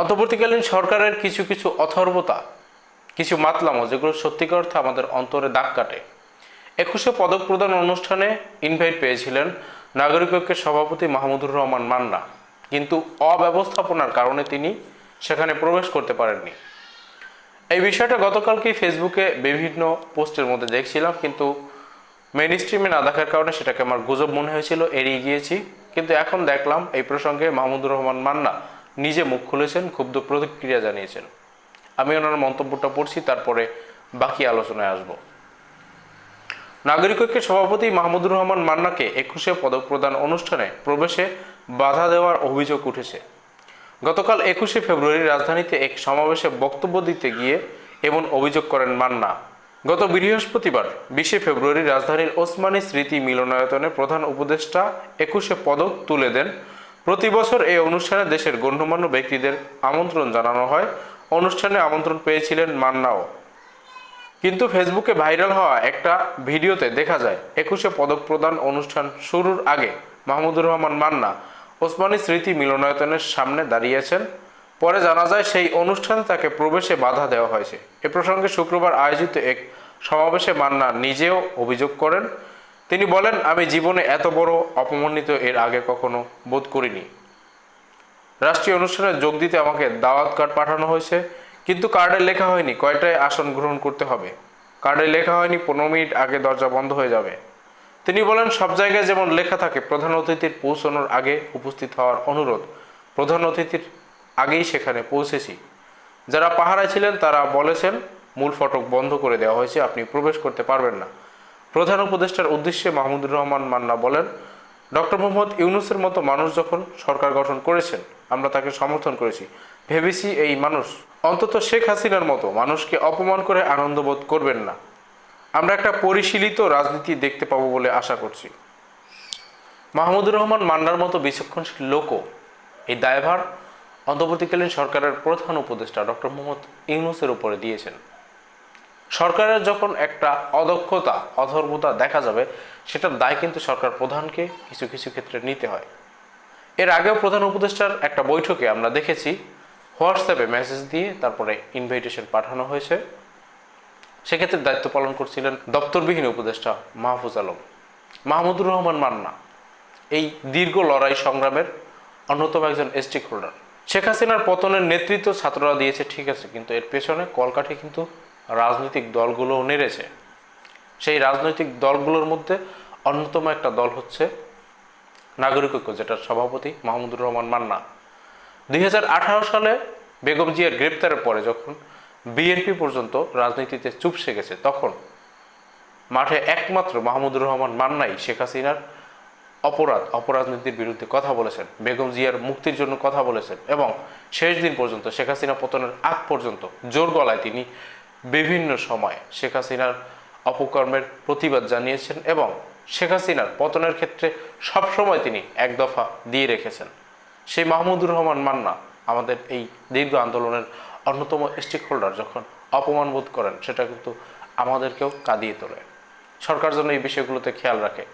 অন্তর্বর্তীকালীন সরকারের কিছু কিছু অথর্বতা, কিছু মাতলামো, যেগুলো সত্যিকার অর্থে আমাদের অন্তরে দাগ কাটে। একুশে পদক প্রদান অনুষ্ঠানে ইনভাইট পেয়েছিলেন নাগরিক ঐক্যের সভাপতি মাহমুদুর রহমান মান্না। কিন্তু অব্যবস্থাপনার কারণে তিনি সেখানে প্রবেশ করতে পারেননি। এই বিষয়টা গতকালকেই ফেসবুকে বিভিন্ন পোস্টের মধ্যে দেখছিলাম, কিন্তু মেন স্ট্রিমে না দেখার কারণে সেটাকে আমার গুজব মনে হয়েছিল, এড়িয়ে গিয়েছি। কিন্তু এখন দেখলাম এই প্রসঙ্গে মাহমুদুর রহমান মান্না নিজে মুখ খুলেছেন, ক্ষুব্ধ প্রতিক্রিয়া জানিয়েছেন। আমি ওনার মন্তব্যটা পড়ছি, তারপরে বাকি আলোচনায় আসব। নাগরিক ঐক্যের সভাপতি মাহমুদুর রহমান মান্নাকে একুশে পদক প্রদান অনুষ্ঠানে প্রবেশে বাধা দেওয়ার অভিযোগ উঠেছে। গতকাল একুশে ফেব্রুয়ারি রাজধানীতে এক সমাবেশে বক্তব্য দিতে গিয়ে এমন অভিযোগ করেন মান্না। গত বৃহস্পতিবার, বিশে ফেব্রুয়ারি রাজধানীর ওসমানী স্মৃতি মিলনায়তনে প্রধান উপদেষ্টা একুশে পদক তুলে দেন প্রতি বছর এই অনুষ্ঠানে দেশের গণ্যমান্য ব্যক্তিদের আমন্ত্রণ জানানো হয়। অনুষ্ঠানে আমন্ত্রণ পেয়েছিলেন মান্নাও। কিন্তু ফেসবুকে ভাইরাল হওয়া একটা ভিডিওতে দেখা যায়, একুশে পদক প্রদান অনুষ্ঠান শুরুর আগে মাহমুদুর রহমান মান্না ওসমানী স্মৃতি মিলনায়তনের সামনে দাঁড়িয়েছেন। পরে জানা যায় সেই অনুষ্ঠানে তাকে প্রবেশে বাধা দেওয়া হয়েছে। এ প্রসঙ্গে শুক্রবার আয়োজিত এক সমাবেশে মান্না নিজেও অভিযোগ করেন। তিনি বলেন, আমি জীবনে এত বড় অপমানিত এর আগে কখনো বোধ করিনি। রাষ্ট্রীয় অনুষ্ঠানে যোগ দিতে আমাকে দাওয়াত কার্ড পাঠানো হয়েছে, কিন্তু কার্ডে লেখা হয়নি কয়টায় আসন গ্রহণ করতে হবে। কার্ডে লেখা হয়নি পনেরো মিনিট আগে দরজা বন্ধ হয়ে যাবে। তিনি বলেন, সব জায়গায় যেমন লেখা থাকে, প্রধান অতিথির পৌঁছানোর আগে উপস্থিত হওয়ার অনুরোধ। প্রধান অতিথির আগেই সেখানে পৌঁছেছি। যারা পাহারায় ছিলেন, তারা বলেছেন, মূল ফটক বন্ধ করে দেওয়া হয়েছে, আপনি প্রবেশ করতে পারবেন না। প্রধান উপদেষ্টার উদ্দেশ্যে মাহমুদুর রহমান মান্না বলেন, ডক্টর মোহাম্মদ ইউনুসের মতো মানুষ যখন সরকার গঠন করেছেন, আমরা তাকে সমর্থন করেছি। ভেবেছি এই মানুষ, অন্তত শেখ হাসিনার মতো মানুষকে অপমান করে আনন্দবোধ করবেন না। আমরা একটা পরিশীলিত রাজনীতি দেখতে পাবো বলে আশা করছি। মাহমুদুর রহমান মান্নার মতো বিচক্ষণশীল লোকও এই দায়ভার অন্তর্বর্তীকালীন সরকারের প্রধান উপদেষ্টা ডক্টর মোহাম্মদ ইউনুসের উপরে দিয়েছেন। সরকারের যখন একটা অদক্ষতা, অধর্মতা দেখা যাবে, সেটার দায় কিন্তু সরকার প্রধানকে কিছু কিছু ক্ষেত্রে নিতে হয়। এর আগেও প্রধান উপদেষ্টার একটা বৈঠকে আমরা দেখেছি হোয়াটসঅ্যাপে মেসেজ দিয়ে তারপরে ইনভাইটেশন পাঠানো হয়েছে। সেক্ষেত্রে দায়িত্ব পালন করছিলেন দপ্তরবিহীন উপদেষ্টা মাহফুজ আলম। মাহমুদুর রহমান মান্না, এই দীর্ঘ লড়াই সংগ্রামের অন্যতম একজন স্টেক হোল্ডার শেখ হাসিনার পতনের নেতৃত্ব ছাত্ররা দিয়েছে, ঠিক আছে, কিন্তু এর পেছনে কলকাঠি কিন্তু রাজনৈতিক দলগুলো নেড়েছে। সেই রাজনৈতিক দলগুলোর মধ্যে অন্যতম একটা দল হচ্ছে নাগরিক ঐক্য, যেটার সভাপতি মাহমুদুর রহমান মান্না। দুই হাজার আঠারো সালে বেগম জিয়ার গ্রেপ্তারের পরে যখন বিএনপি পর্যন্ত রাজনীতিতে চুপসে গেছে, তখন মাঠে একমাত্র মাহমুদুর রহমান মান্নাই শেখ হাসিনার অপরাধ, অপরাজনীতির বিরুদ্ধে কথা বলেছেন, বেগম জিয়ার মুক্তির জন্য কথা বলেছেন এবং শেষ দিন পর্যন্ত শেখ হাসিনা পতনের আগ পর্যন্ত জোর গলায় তিনি বিভিন্ন সময় শেখ হাসিনার অপকর্মের প্রতিবাদ জানিয়েছেন এবং শেখ হাসিনার পতনের ক্ষেত্রে সবসময় তিনি এক দফা দিয়ে রেখেছেন। সেই মাহমুদুর রহমান মান্না আমাদের এই দীর্ঘ আন্দোলনের অন্যতম স্টেক হোল্ডার যখন অপমান বোধ করেন, সেটা কিন্তু আমাদেরকেও কাঁদিয়ে তোলে। সরকার যেন এই বিষয়গুলোতে খেয়াল রাখে।